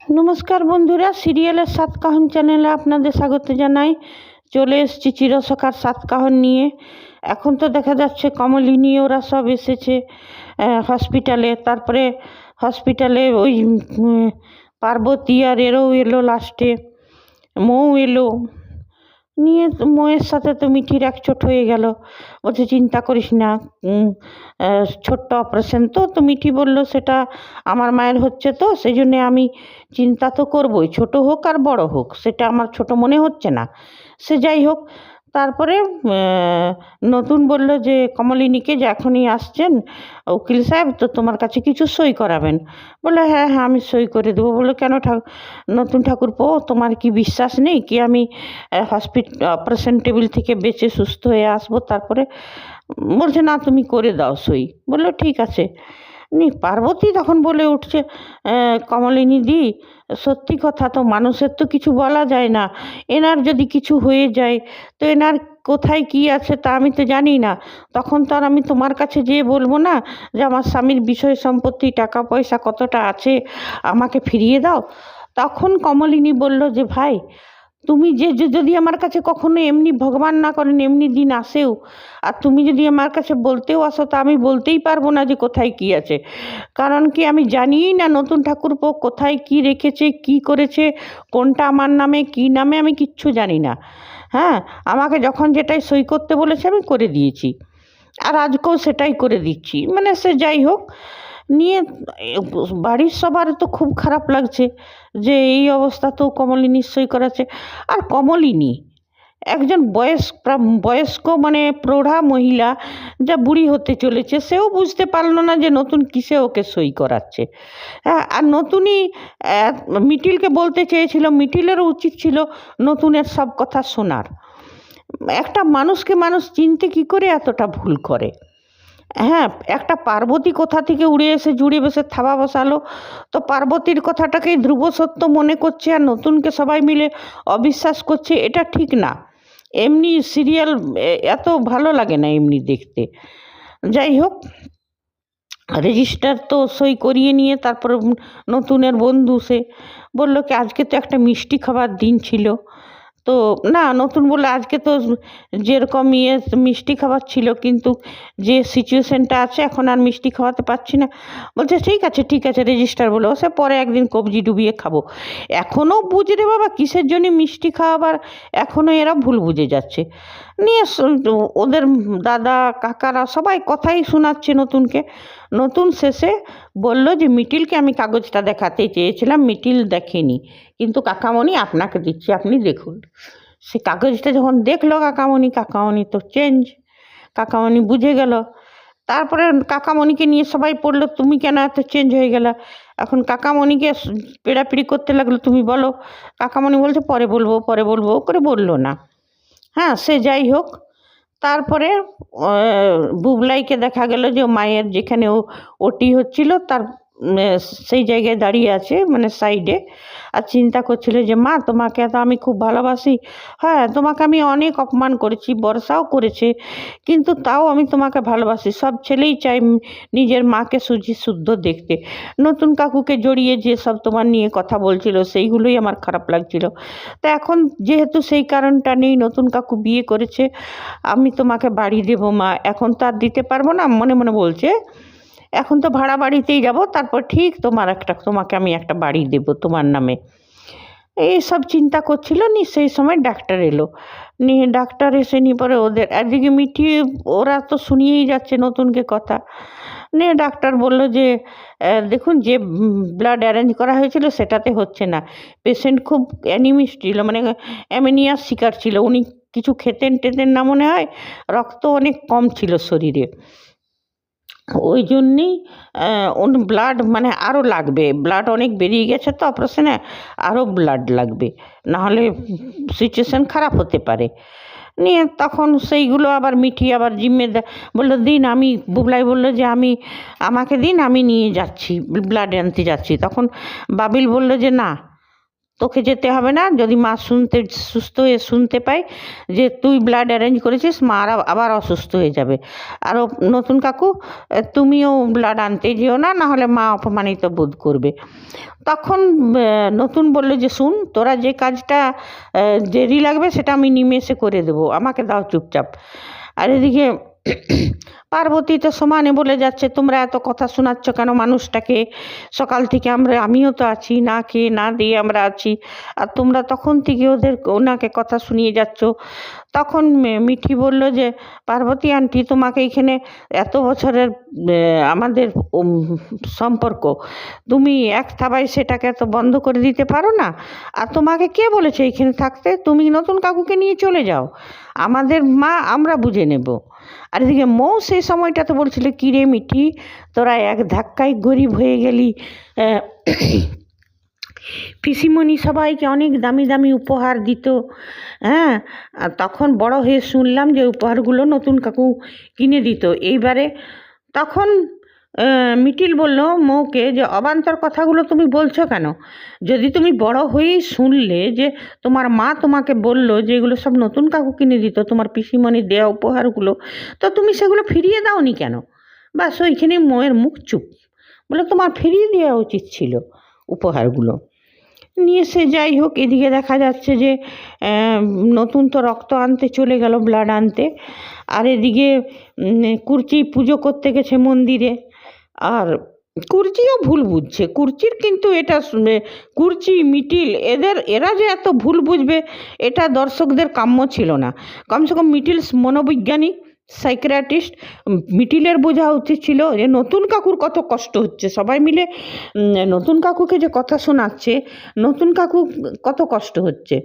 নমস্কার বন্ধুরা, সিরিয়ালের সাতকাহন চ্যানেলে আপনাদের স্বাগত জানাই। চলে এসছি চিরসকার সাত সাতকাহন নিয়ে। এখন তো দেখা যাচ্ছে কমলিনী ওরা সব এসেছে হসপিটালে তারপরে হসপিটালে ওই পার্বতী আর এরও এলো লাস্টে মৌ এলো। নিয়ে মোয়ের সাথে তো মিঠির একচোট হয়ে গেল। বলছে, চিন্তা করিস না ছোট্ট অপারেশন তো। তো মিঠি বলল, সেটা আমার মায়ের হচ্ছে তো সেই জন্যে আমি চিন্তা তো করবই। ছোট হোক আর বড় হোক, সেটা আমার ছোট মনে হচ্ছে না। সে যাই হোক তারপরে নতুন বলল যে, কমলিনীকে যে এখনই আসছেন, উকিল সাহেব, তো তোমার কাছে কিছু সই করাবেন। বলে হ্যাঁ হ্যাঁ আমি সই করে দেবো। বলে কেন ঠাকুর নতুন ঠাকুরপো, তোমার কি বিশ্বাস নেই কি আমি হসপিটাল অপারেশন টেবিল থেকে বেঁচে সুস্থ হয়ে আসব? তারপরে, বলছে, না, তুমি করে দাও সই। বলল, ঠিক আছে। পার্বতী তখন বলে উঠছে কমলিনী দি, সত্যি কথা তো মানুষের তো কিছু বলা যায় না। এনার যদি কিছু হয়ে যায়, তো এনার কোথায় কি আছে তা আমি তো জানি না। তখন তো আর আমি তোমার কাছে যেয়ে বলব না যে আমার স্বামীর বিষয় সম্পত্তি, টাকা, পয়সা কতটা আছে, আমাকে ফিরিয়ে দাও? তখন কমলিনী বলল যে, ভাই তুমি যে যদি আমার কাছে কখনো এমনি ভগবান না করেন, এমনি দিন আসেও, আর তুমি যদি আমার কাছে বলতেও আসো, তা আমি বলতেই পারব না যে কোথায় কি আছে। কারণ কি আমি জানিই না নতুন ঠাকুর ঠাকুরপো কোথায় কি রেখেছে, কি করেছে, কোনটা আমার নামে, কি নামে আমি কিচ্ছু জানি না। হ্যাঁ? আমাকে যখন যেটাই সই করতে বলেছে আমি করে দিয়েছি। আর আজকেও সেটাই করে দিচ্ছি। মানে সে যাই হোক নিয়ে বাড়ির সবার তো খুব খারাপ লাগছে যে এই অবস্থা তো কমলিনী সই করাচ্ছে আর কমলিনী, একজন বয়স বয়স্ক মানে প্রৌঢ়া মহিলা যা বুড়ি হতে চলেছে, সেও বুঝতে পারল না যে নতুন কিসে ওকে সই করাচ্ছে। হ্যাঁ আর নতুনই মিটিলকে বলতে চেয়েছিল, মিটিলেরও উচিত ছিল নতুনের সব কথা শোনার। একটা মানুষকে মানুষ চিনতে কি করে এতটা ভুল করে? হ্যাঁ একটা পার্বতী কোথা থেকে উড়ে এসে জুড়ে বসে থাবা বসালো। তো পার্বতীর কথাটাকেই ধ্রুব সত্য মনে করছে আর নতুনকে সবাই মিলে অবিশ্বাস করছে, এটা ঠিক না। এমনি সিরিয়াল এত ভালো লাগে না এমনি দেখতে। যাই হোক রেজিস্টার তো সই করিয়ে নিয়ে তারপর নতুনের বন্ধু সে বলল কি, আজকে তো একটা মিষ্টি খাবার দিন ছিল। তো না, নতুন বলে আজকে তো যেরকম ইয়ে মিষ্টি খাবার ছিল, কিন্তু যে সিচুয়েশনটা আছে, এখন আর মিষ্টি খাওয়াতে পারছি না। বলছে, ঠিক আছে ঠিক আছে রেজিস্টার বলে। ও সে পরে একদিন কবজি ডুবিয়ে খাব। এখনও বুঝ রে বাবা, কিসের জন্য মিষ্টি খাওয়াবার? এখনও এরা ভুল বুঝে যাচ্ছে। নিয়ে ওদের দাদা, কাকারা সবাই কথাই শোনাচ্ছে নতুনকে। নতুন শেষে বলল যে, মিটিলকে আমি কাগজটা দেখাতে চেয়েছিলাম, মিটিল দেখেনি। কিন্তু কাকামণি আপনাকে দিচ্ছি, আপনি দেখুন। সে কাগজটা যখন দেখল কাকামণি কাকামণি তো চেঞ্জ কাকামণি বুঝে গেল। তারপরে কাকামণিকে নিয়ে সবাই পড়ল, তুমি কেন এত চেঞ্জ হয়ে গেলা? এখন কাকামণিকে পেড়াপিড়ি করতে লাগল, তুমি বলো। কাকামণি বলছে, পরে বলব পরে বলব। করে বলল না। হ্যাঁ সে যাই হোক, তারপরে বুবলাইকে দেখা গেল যে মায়ের যেখানে ও, ওটি হচ্ছিল, তার সেই জায়গায় দাঁড়িয়ে আছে মানে সাইডে আর চিন্তা করছিল যে মা তোমাকে তো আমি খুব ভালোবাসি? হ্যাঁ তোমাকে আমি অনেক অপমান করেছি বর্ষাও করেছে কিন্তু তাও আমি তোমাকে ভালোবাসি। সব ছেলেই উম, নিজের মাকে সুজি শুদ্ধ দেখতে। নতুন কাকুকে জড়িয়ে যে সব তোমার নিয়ে কথা বলছিল সেইগুলোই আমার খারাপ লাগছিল। তা এখন যেহেতু সেই কারণটা নেই নতুন কাকু বিয়ে করেছে আমি তোমাকে বাড়ি দেবো মা। এখন তো আর দিতে পারব না মনে মনে বলছে এখন তো ভাড়া বাড়িতেই যাব, তারপর ঠিক তোমার একটা, তোমাকে আমি একটা বাড়ি দেব তোমার নামে। এই সব চিন্তা করছিল নি সেই সময় ডাক্তার এলো। নিয়ে ডাক্তার এসে নি পরে ওদের একদিকে মিঠি ওরা তো শুনিয়েই যাচ্ছে নতুনকে কথা। নিয়ে ডাক্তার বলল যে দেখুন যে ব্লাড অ্যারেঞ্জ করা হয়েছিল সেটাতে হচ্ছে না। পেশেন্ট খুব অ্যানিমিস ছিল মানে অ্যামিনিয়ার শিকার ছিল। উনি কিছু খেতেন টেতেন না মনে হয়, রক্ত অনেক কম ছিল শরীরে। ওই জন্যেই ব্লাড মানে আরও লাগবে। ব্লাড অনেক বেরিয়ে গেছে তো অপারেশনে আরও ব্লাড লাগবে। নাহলে সিচুয়েশান খারাপ হতে পারে। নিয়ে তখন সেইগুলো আবার মিঠি আবার জিম্মে বলল, দিন, আমি বুবলাই বলল যে, আমি, আমাকে দিন, আমি নিয়ে যাচ্ছি ব্লাড আনতে যাচ্ছি। তখন বাবিল বলল যে, না তোকে যেতে হবে না। যদি মা শুনতে, সুস্থ হয়ে শুনতে পায় যে তুই ব্লাড অ্যারেঞ্জ করেছিস, মা আর, আবার অসুস্থ হয়ে যাবে। আরও নতুন কাকু তুমিও ব্লাড আনতে যেও না নাহলে মা অপমানিত বোধ করবে। তখন নতুন বলল যে, শুন, তোরা যে কাজটা দেরি লাগবে, সেটা আমি নিমেষে করে দেবো। আমাকে দাও চুপচাপ। আর এদিকে পার্বতী তো সমানে বলে যাচ্ছে, তোমরা এত কথা শোনাচ্ছ কেন? মানুষটাকে সকাল থেকে আমরা, আমিও তো আছি, না খেয়ে, না দিয়ে আমরা আছি। আর তোমরা তখন থেকে ওদের, ওনাকে কথা শুনিয়ে যাচ্ছ। তখন মিঠি বলল যে, পার্বতী আন্টি, তোমাকে এখানে এত বছরের আমাদের সম্পর্ক। তুমি এক থাবায় সেটাকে এত বন্ধ করে দিতে পারো না? আর তোমাকে কে বলেছে এখানে থাকতে? তুমি নতুন কাকুকে নিয়ে চলে যাও। আমাদের মা আমরা বুঝে নেব। আর এদিকে মৌ সেই সময়টাতে বলছিল, কিরে মিটি তোরা এক ধাক্কায় গরিব হয়ে গেলি। পিসিমণি সবাইকে অনেক দামি দামি উপহার দিত। হ্যাঁ তখন বড় হয়ে শুনলাম যে উপহারগুলো নতুন কাকু কিনে দিত। এইবারে তখন মিটিল বলল, মৌকে, যে অবান্তর কথাগুলো তুমি বলছো কেন? যদি তুমি বড় হয়েই শুনলে যে তোমার মা তোমাকে বলল যে এগুলো সব নতুন কাকু কিনে দিত, তোমার পিসিমণি দেওয়া উপহারগুলো, তো তুমি সেগুলো ফিরিয়ে দাওনি কেন? ব্যাস ওইখানে ময়ের মুখ চুপ। বলে, তোমার ফিরিয়ে দেওয়া উচিত ছিল উপহারগুলো। নিয়ে সে যাই হোক, এদিকে দেখা যাচ্ছে যে নতুন তো রক্ত আনতে চলে গেল ব্লাড আনতে। আর এদিকে কুর্চি পুজো করতে গেছে মন্দিরে। আর কুর্চিও ভুল বুঝছে। কুর্চির কিন্তু এটা শুনে- কুর্চি, মিটিল এদের, এরা যে এত ভুল বুঝবে, এটা দর্শকদের কাম্য ছিল না। কমসে কম মিটিল মনোবিজ্ঞানী, সাইকিয়াট্রিস্ট মিটিলের বোঝা উচিত ছিল যে নতুন কাকুর কত কষ্ট হচ্ছে। সবাই মিলে নতুন কাকুকে যে কথা শোনাচ্ছে, নতুন কাকু কত কষ্ট হচ্ছে।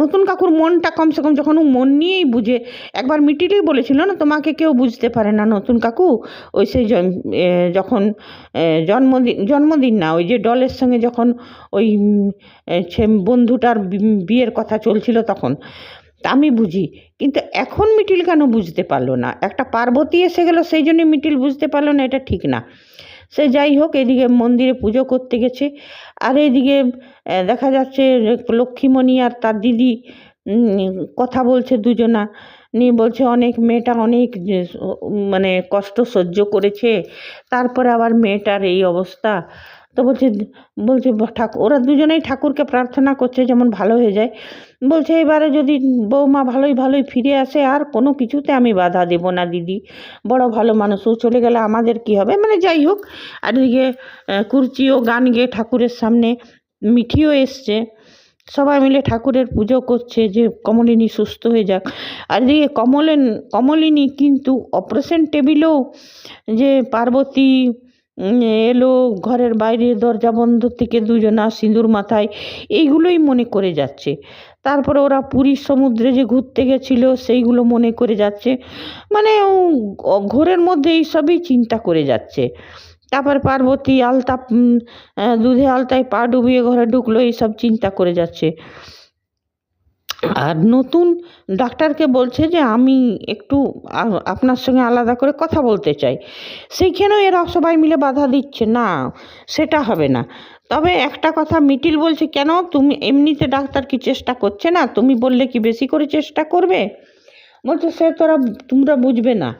নতুন কাকুর মনটা কমসে কম যখন ও মন নিয়েই বুঝে, একবার মিটিলেই বলেছিল না, তোমাকে কেউ বুঝতে পারে না নতুন কাকু? ওই সেই যখন জন্মদিন জন্মদিন না, ওই যে ডলের সঙ্গে যখন ওই বন্ধুটার বিয়ের কথা চলছিল তখন আমি বুঝি, কিন্তু এখন মিটিল কেন বুঝতে পারল না? একটা পার্বতী এসে গেল, সেই জন্য মিটিল বুঝতে পারল না, এটা ঠিক না। সে যাই হোক, এদিকে মন্দিরে পুজো করতে গেছে। আর এদিকে দেখা যাচ্ছে লক্ষ্মীমণি আর তার দিদি কথা বলছে দুজনা। নিয়ে বলছে, অনেক মেয়েটা অনেক মানে কষ্ট সহ্য করেছে। তারপরে আবার মেয়েটার এই অবস্থা। তো বলছে বলছে ঠাকুর ওরা দুজনেই ঠাকুরকে প্রার্থনা করছে যেমন ভালো হয়ে যায়। বলছে, এবারে যদি বৌমা ভালোই ভালোই ফিরে আসে, আর কোনো কিছুতে আমি বাধা দেব না, দিদি। বড় ভালো মানুষ, ও চলে গেলে আমাদের কি হবে? মানে যাই হোক, আর এদিকে কুর্চিও, গান গেয়ে ঠাকুরের সামনে মিঠিও এসছে। সবাই মিলে ঠাকুরের পুজো করছে যে কমলিনী সুস্থ হয়ে যাক। আর এদিকে কমলেন, কমলিনী কিন্তু অপারেশন টেবিলেও যে পার্বতী এলো, ঘরের বাইরে দরজা বন্ধ থেকে দুজনা সিঁদুর মাথায় এইগুলোই মনে করে যাচ্ছে। তারপরে ওরা পুরীর সমুদ্রে যে ঘুরতে গেছিল, সেইগুলো মনে করে যাচ্ছে। মানে ঘোরের মধ্যে এইসবই চিন্তা করে যাচ্ছে। তারপর পার্বতী আলতা দুধে আলতায় পা ডুবিয়ে ঘরে ঢুকলো, এইসব চিন্তা করে যাচ্ছে। আর নতুন ডাক্তারকে বলছে যে আমি একটু আপনার সঙ্গে আলাদা করে কথা বলতে চাই। সেইখানেও এরা সবাই মিলে বাধা দিচ্ছে। না, সেটা হবে না। তবে একটা কথা মিটিল বলছে, কেন? তুমি এমনিতে ডাক্তার কি চেষ্টা করছে না? তুমি বললে কি বেশি করে চেষ্টা করবে? বলছে, সে তোরা, তোমরা বুঝবে না।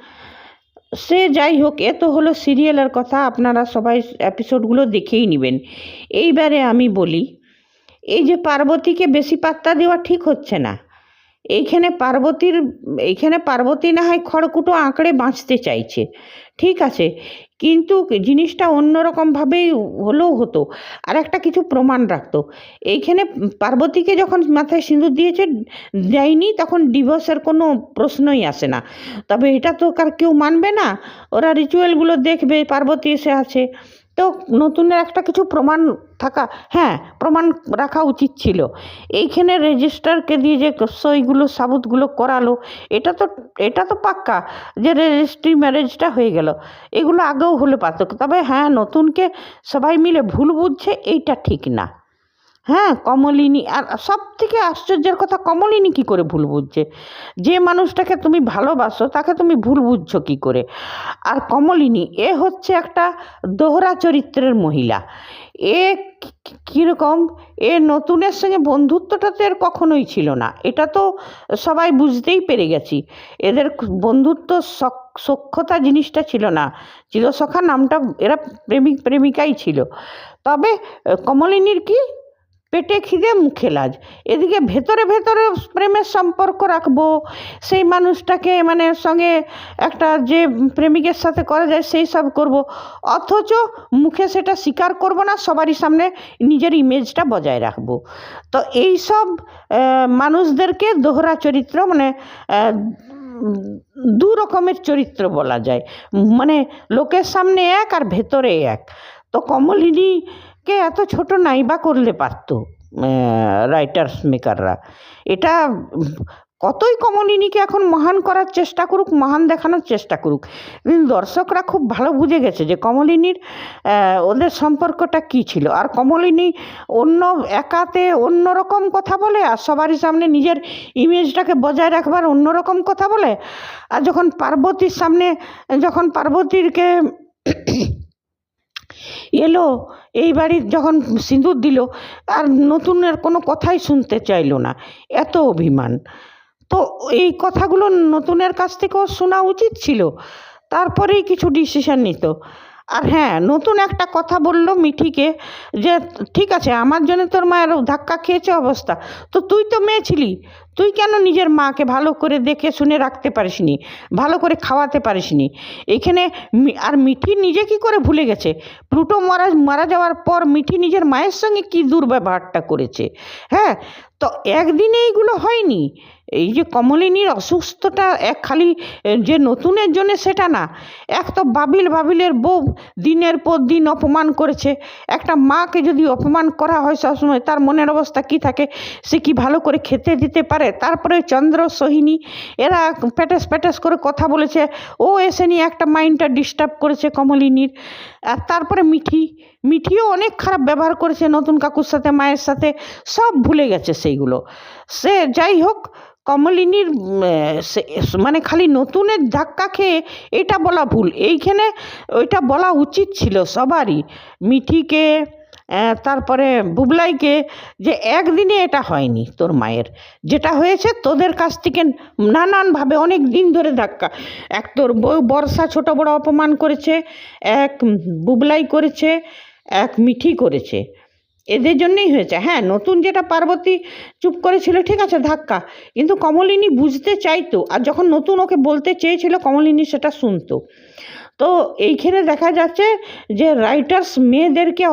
সে যাই হোক, এ তো হলো সিরিয়ালের কথা। আপনারা সবাই এপিসোডগুলো দেখেই নেবেন। এইবারে আমি বলি এই যে পার্বতীকে বেশি পাত্তা দেওয়া ঠিক হচ্ছে না। এইখানে পার্বতীর, এইখানে পার্বতী না হয় খড়কুটো আঁকড়ে বাঁচতে চাইছে। ঠিক আছে, কিন্তু জিনিসটা অন্যরকমভাবেই হলেও হতো। আর একটা কিছু প্রমাণ রাখতো। এইখানে পার্বতীকে যখন মাথায় সিঁদুর দিয়েছে, দেয়নি, তখন ডিভোর্সের কোনো প্রশ্নই আসে না। তবে এটা তো কার কেউ মানবে না। ওরা রিচুয়ালগুলো দেখবে, পার্বতী এসে আছে। তো নতুনের একটা কিছু প্রমাণ থাকা হ্যাঁ প্রমাণ রাখা উচিত ছিল। এইখানে রেজিস্টারকে দিয়ে যে সইগুলো সাবুতগুলো করালো, এটা তো এটা তো পাক্কা যে রেজিস্ট্রি ম্যারেজটা হয়ে গেল। এগুলো আগেও হলে পারত। তবে হ্যাঁ নতুনকে সবাই মিলে ভুল বুঝছে, এইটা ঠিক না। হ্যাঁ কমলিনী। আর সব থেকে আশ্চর্যের কথা, কমলিনী কী করে ভুল বুঝছে? যে মানুষটাকে তুমি ভালোবাসো, তাকে তুমি ভুল বুঝছ কী করে? আর কমলিনী, এ হচ্ছে একটা দোহরা চরিত্রের মহিলা। এ কীরকম এ নতুনের সঙ্গে বন্ধুত্বটা তো এর কখনোই ছিল না। এটা তো সবাই বুঝতেই পেরে গেছি। এদের বন্ধুত্ব সখ্যতা জিনিসটা ছিল না। চিরসখা নামটা এরা প্রেমিক, প্রেমিকাই ছিল। তবে কমলিনীর কি পেটে খিদে, মুখে লাজ। এদিকে ভেতরে ভেতরে প্রেমের সম্পর্ক রাখব। সেই মানুষটাকে মানে সঙ্গে একটা যে প্রেমিকের সাথে করা যায় সেই সব করব। অথচ মুখে সেটা স্বীকার করব না, সবারই সামনে নিজের ইমেজটা বজায় রাখব। তো এই সব মানুষদেরকে দোহরা চরিত্র মানে দু রকমের চরিত্র বলা যায়। মানে লোকের সামনে এক আর ভেতরে এক। তো কমলিনীকে এত ছোট নাইবা করলে পারতো রাইটার্স মেকাররা এটা কতই কমলিনীকে এখন মহান করার চেষ্টা করুক, মহান দেখানোর চেষ্টা করুক। কিন্তু দর্শকরা খুব ভালো বুঝে গেছে যে কমলিনীর ওদের সম্পর্কটা কী ছিল। আর কমলিনী অন্য একাতে অন্য রকম কথা বলে, আর সবারই সামনে নিজের ইমেজটাকে বজায় রাখবার অন্য রকম কথা বলে। আর যখন পার্বতীর সামনে, যখন পার্বতীরকে এলো, এই বাড়ির যখন সিঁদুর দিল, আর নতুনের কোনো কথাই শুনতে চাইলো না, এত অভিমান। তো এই কথাগুলো নতুনের কাছ থেকেও শোনা উচিত ছিল, তারপরেই কিছু ডিসিশন নিত। আর হ্যাঁ নতুন একটা কথা বলল মিঠিকে যে, ঠিক আছে, আমার জন্য তোর মায়ের ধাক্কা খেয়েছে অবস্থা, তো তুই তো মেয়ে ছিলি তুই কেন নিজের মাকে ভালো করে দেখে শুনে রাখতে পারিসনি? ভালো করে খাওয়াতে পারিসনি? এখানে আর মিঠি নিজে কি করে ভুলে গেছে? প্লুটো মারা মারা যাওয়ার পর মিঠি নিজের মায়ের সঙ্গে কি দুর্ব্যবহারটা করেছে? হ্যাঁ তো একদিনে এইগুলো হয়নি। এই যে কমলিনীর অসুস্থতা এক খালি যে নতুনের জন্য সেটা না, এক তো বাবিল বাবিলের বউ দিনের পর দিন অপমান করেছে। একটা মাকে যদি অপমান করা হয় সবসময়, তার মনের অবস্থা কি থাকে? সে কি ভালো করে খেতে দিতে পারে? তারপরে চন্দ্র, সোহিনী, এরা প্যাটাস প্যাটাস করে কথা বলেছে। ও এসে নিয়ে একটা মাইন্ডটা ডিস্টার্ব করেছে কমলিনীর। আর তারপরে মিঠি, মিঠিও অনেক খারাপ ব্যবহার করেছে নতুন কাকুর সাথে, মায়ের সাথে। সব ভুলে গেছে সেইগুলো। সে যাই হোক, কমলিনীর মানে খালি নতুনের ধাক্কা খেয়ে এটা বলা ভুল। এইখানে ওইটা বলা উচিত ছিল সবারই। মিঠিকে তারপরে বুবলাইকে যে একদিনে এটা হয়নি তোর মায়ের, যেটা হয়েছে তোদের কাছ থেকে নানানভাবে অনেক দিন ধরে ধাক্কা। এক তোর বর্ষা ছোট বড় অপমান করেছে, এক বুবলাই করেছে, এক মিঠি করেছে। এদের জন্যই হয়েছে। হ্যাঁ নতুন যেটা পার্বতী চুপ করেছিল, ঠিক আছে, ধাক্কা। কিন্তু কমলিনী বুঝতে চাইতো আর যখন নতুন ওকে বলতে চেয়েছিল, কমলিনী সেটা শুনতো। তো এইখানে দেখা যাচ্ছে যে রাইটার্স মেয়েদেরকে